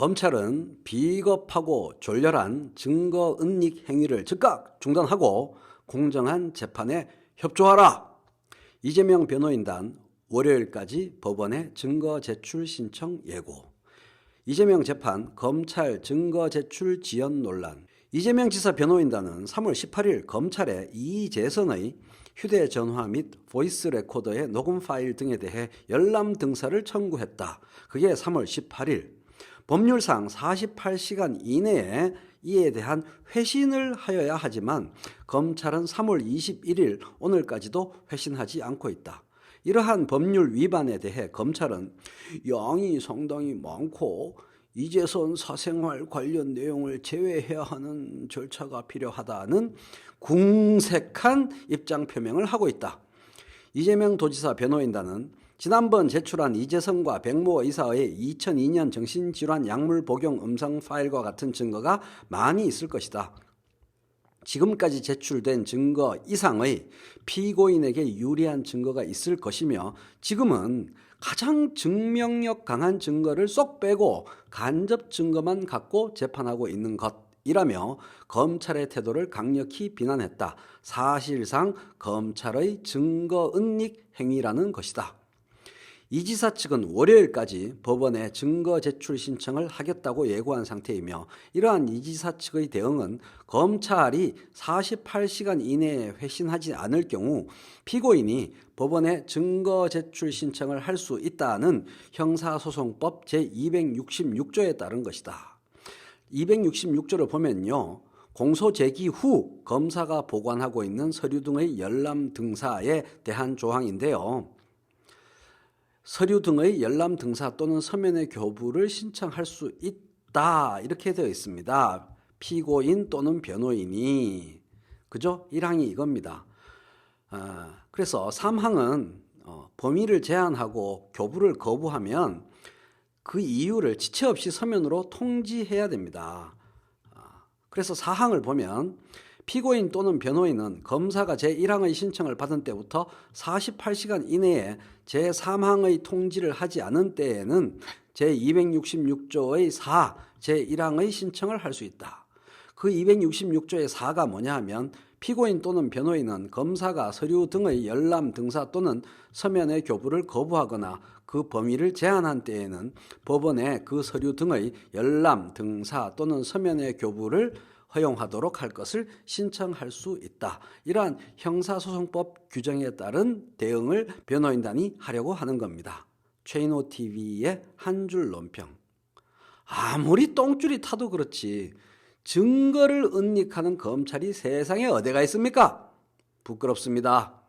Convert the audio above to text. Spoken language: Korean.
검찰은 비겁하고 졸렬한 증거 은닉 행위를 즉각 중단하고 공정한 재판에 협조하라. 이재명 변호인단 월요일까지 법원에 증거 제출 신청 예고. 이재명 재판 검찰 증거 제출 지연 논란. 이재명 지사 변호인단은 3월 18일 검찰에 이재선의 휴대전화 및 보이스 레코더의 녹음 파일 등에 대해 열람 등사를 청구했다. 그게 3월 18일. 법률상 48시간 이내에 이에 대한 회신을 하여야 하지만 검찰은 3월 21일 오늘까지도 회신하지 않고 있다. 이러한 법률 위반에 대해 검찰은 양이 상당히 많고 이재선 사생활 관련 내용을 제외해야 하는 절차가 필요하다는 궁색한 입장 표명을 하고 있다. 이재명 도지사 변호인단은 지난번 제출한 이재성과 백모 의사의 2002년 정신질환 약물 복용 음성 파일과 같은 증거가 많이 있을 것이다. 지금까지 제출된 증거 이상의 피고인에게 유리한 증거가 있을 것이며 지금은 가장 증명력 강한 증거를 쏙 빼고 간접 증거만 갖고 재판하고 있는 것이라며 검찰의 태도를 강력히 비난했다. 사실상 검찰의 증거 은닉 행위라는 것이다. 이 지사 측은 월요일까지 법원에 증거 제출 신청을 하겠다고 예고한 상태이며 이러한 이 지사 측의 대응은 검찰이 48시간 이내에 회신하지 않을 경우 피고인이 법원에 증거 제출 신청을 할 수 있다는 형사소송법 제266조에 따른 것이다. 266조를 보면요. 공소 제기 후 검사가 보관하고 있는 서류 등의 열람 등사에 대한 조항인데요. 서류 등의 열람 등사 또는 서면의 교부를 신청할 수 있다. 이렇게 되어 있습니다. 피고인 또는 변호인이. 그죠? 1항이 이겁니다. 아, 그래서 3항은 어, 범위를 제한하고 교부를 거부하면 그 이유를 지체 없이 서면으로 통지해야 됩니다. 아, 그래서 4항을 보면 피고인 또는 변호인은 검사가 제1항의 신청을 받은 때부터 48시간 이내에 제3항의 통지를 하지 않은 때에는 제266조의 4, 제1항의 신청을 할 수 있다. 그 266조의 4가 뭐냐 하면 피고인 또는 변호인은 검사가 서류 등의 열람 등사 또는 서면의 교부를 거부하거나 그 범위를 제한한 때에는 법원에 그 서류 등의 열람 등사 또는 서면의 교부를 허용하도록 할 것을 신청할 수 있다. 이러한 형사소송법 규정에 따른 대응을 변호인단이 하려고 하는 겁니다. 최인호 TV의 한 줄 논평. 아무리 똥줄이 타도 그렇지 증거를 은닉하는 검찰이 세상에 어디가 있습니까? 부끄럽습니다.